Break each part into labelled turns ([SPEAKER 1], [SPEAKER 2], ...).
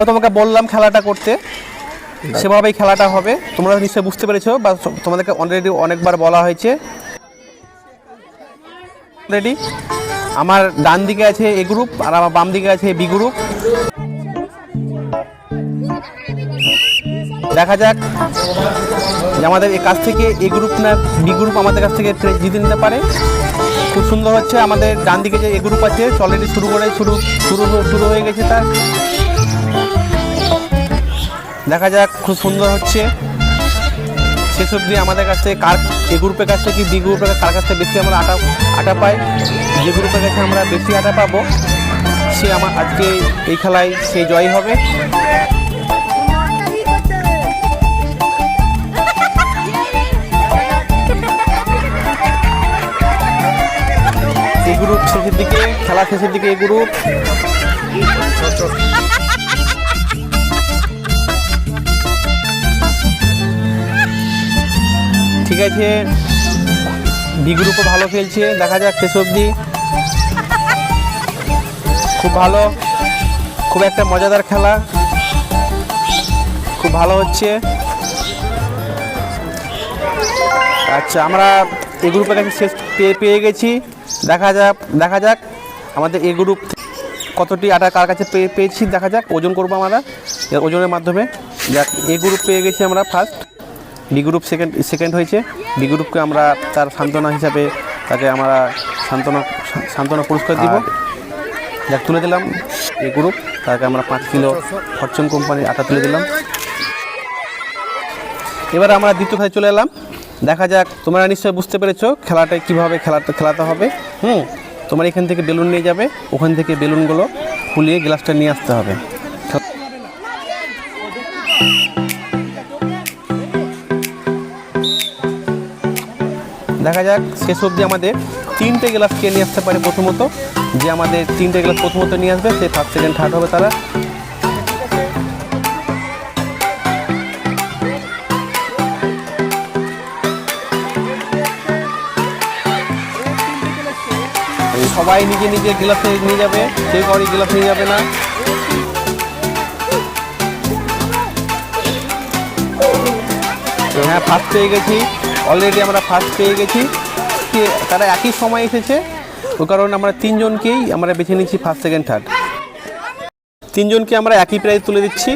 [SPEAKER 1] তো তোমাকে বললাম খেলাটা করতে। সেভাবেই খেলাটা হবে। তোমরা নিশ্চয়ই বুঝতে পেরেছ বা তোমাদেরকে অলরেডি অনেকবার বলা হয়েছে। রেডি আমার ডান দিকে আছে এ গ্রুপ আর আমার বাম দিকে আছে বি গ্রুপ দেখা যাক যে আমাদের এই কাছ থেকে এ গ্রুপ না বি গ্রুপ আমাদের কাছ থেকে জিতে নিতে পারে। খুব সুন্দর হচ্ছে আমাদের ডান দিকে যে এ গ্রুপ আছে অলরেডি শুরু করে শুরু শুরু হয়ে- শুরু হয়ে গেছে তার। দেখা যাক খুব সুন্দর হচ্ছে। শেষ অবধি আমাদের কাছ থেকে কার এ গ্রুপের কাছ থেকে বি গ্রুপের কার কাছ থেকে বেশি আমরা আটা আটা পাই, যে গ্রুপের কাছে আমরা বেশি আটা পাবো, সে আমার আজকে এই খেলায় সে জয়ী হবে। এই গ্রুপ শেষের দিকে, খেলা শেষের দিকে এই গ্রুপ। ঠিক আছে বি গ্রুপও ভালো খেলছে, দেখা যাক শেষ অবধি। খুব ভালো, খুব একটা মজাদার খেলা। খুব ভালো হচ্ছে। আচ্ছা আমরা এ গ্রুপের কাছে শেষ পেয়ে পেয়ে গেছি। দেখা যাক দেখা যাক আমাদের এ গ্রুপ কতটি আটা কার কাছে পেয়ে পেয়েছি, দেখা যাক, ওজন করব আমরা। ওজনের মাধ্যমে। যাক, এ গ্রুপ পেয়ে গেছি আমরা first B group second second হয়েছে। বি গ্রুপকে আমরা তার সান্ত্বনা হিসাবে তাকে আমরা সান্ত্বনা সান্ত্বনা পুরস্কার দিব। যাক তুলে দিলাম এ গ্রুপ তাকে আমরা পাঁচ কিলো ফরচুন কোম্পানির আটা তুলে দিলাম। এবার আমরা দ্বিতীয় খেলায় চলে এলাম। দেখা যাক তোমরা নিশ্চয়ই বুঝতে পেরেছ খেলাটায় কীভাবে খেলাটা খেলাতে হবে। হুম তোমার এখান থেকে বেলুন নিয়ে যাবে। ওখান থেকে বেলুনগুলো ফুলিয়ে গ্লাসটা নিয়ে আসতে হবে। দেখা যাক, শেষ অবধি আমাদের তিনটে গ্লাস কে নিয়ে আসতে পারে প্রথমত। যে আমাদের তিনটে গ্লাস প্রথমত নিয়ে আসবে, সে ফার্স্ট সেকেন্ড থার্ড হবে তারা। সবাই নিজে নিজে গ্লাস নিয়ে যাবে, কেউ কাউরি গ্লাস নিয়ে যাবে না। হ্যাঁ ফার্স্ট পেয়ে গেছি। অলরেডি আমরা ফার্স্ট পেয়ে গেছি। তারা একই সময় এসেছে। ওই কারণে আমরা তিনজনকেই আমরা বেছে নিচ্ছি ফার্স্ট সেকেন্ড থার্ড তিনজনকে আমরা একই প্রাইজ তুলে দিচ্ছি।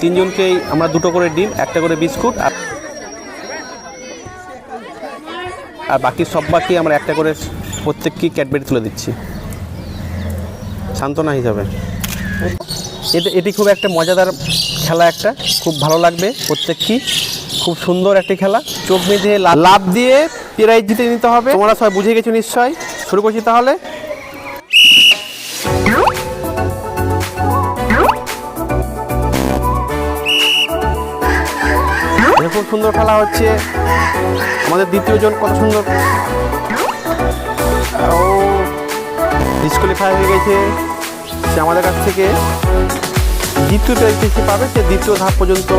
[SPEAKER 1] তিনজনকেই আমরা দুটো করে ডিম, একটা করে বিস্কুট আর আর বাকি সব বাকি আমরা একটা করে প্রত্যেককেই ক্যাডবেরি তুলে দিচ্ছি। সান্ত্বনা হিসাবে। এটা এটি খুব একটা মজাদার খেলা একটা। খুব ভালো লাগবে প্রত্যেককেই খুব সুন্দর একটি খেলা। চোখ লা- লাভ দিয়ে প্রাইজ জিতে নিতে হবে। তোমরা সবাই বুঝে গেছো নিশ্চয় শুরু করছি তাহলে। খুব সুন্দর খেলা হচ্ছে। আমাদের দ্বিতীয় জন কত সুন্দর। ডিসকোয়ালিফাই হয়ে গেছে। সে আমাদের কাছ থেকে দ্বিতীয় সে পাবে, সে দ্বিতীয় ধাপ পর্যন্ত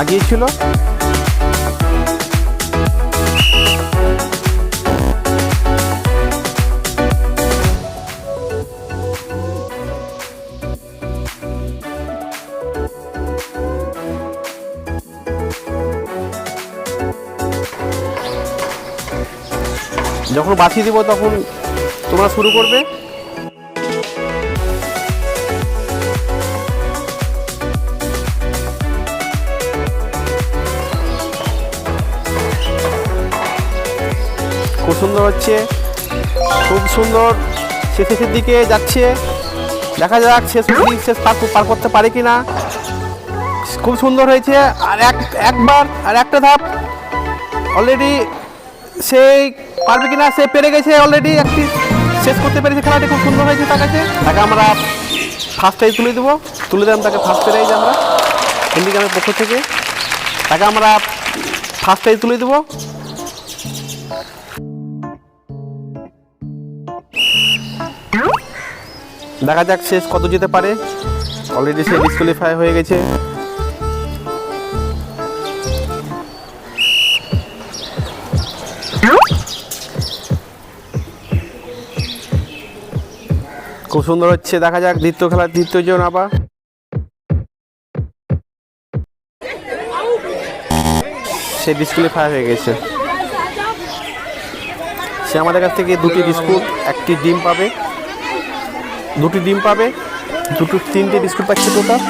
[SPEAKER 1] আগিয়েছিল যখন বাঁচিয়ে দিব তখন তোমরা শুরু করবে। খুব সুন্দর হচ্ছে, খুব সুন্দর শেষের দিকে যাচ্ছে। দেখা যাক শেষ শেষ পার পার করতে পারে কি না খুব সুন্দর হয়েছে, আর এক, একবার, আর একটা ধাপ। অলরেডি সেই পারবে কিনা, সে পেরে গেছে অলরেডি একটি। শেষ করতে পেরেছে খেলাটি, খুব সুন্দর হয়েছে তার কাছে। তাকে আমরা ফার্স্ট প্রাইজ তুলে দেবো। তুলে দিলাম তাকে ফার্স্ট প্রাইজ আমরা ইন্ডিগ্রামের পক্ষ থেকে। তাকে আমরা ফার্স্ট প্রাইজ তুলে দেবো। দেখা যাক শেষ কত যেতে পারে। অলরেডি সে ডিসকোয়ালিফাই হয়ে গেছে। খুব সুন্দর হচ্ছে, দেখা যাক দ্বিতীয় খেলার দ্বিতীয় জন আবার। সে ডিসকুলিফাই হয়ে গেছে। সে আমাদের কাছ থেকে দুটি বিস্কুট, একটি ডিম পাবে। দুটি ডিম পাবে দুটো তিনটে বিস্কুট পাচ্ছে টোটাল।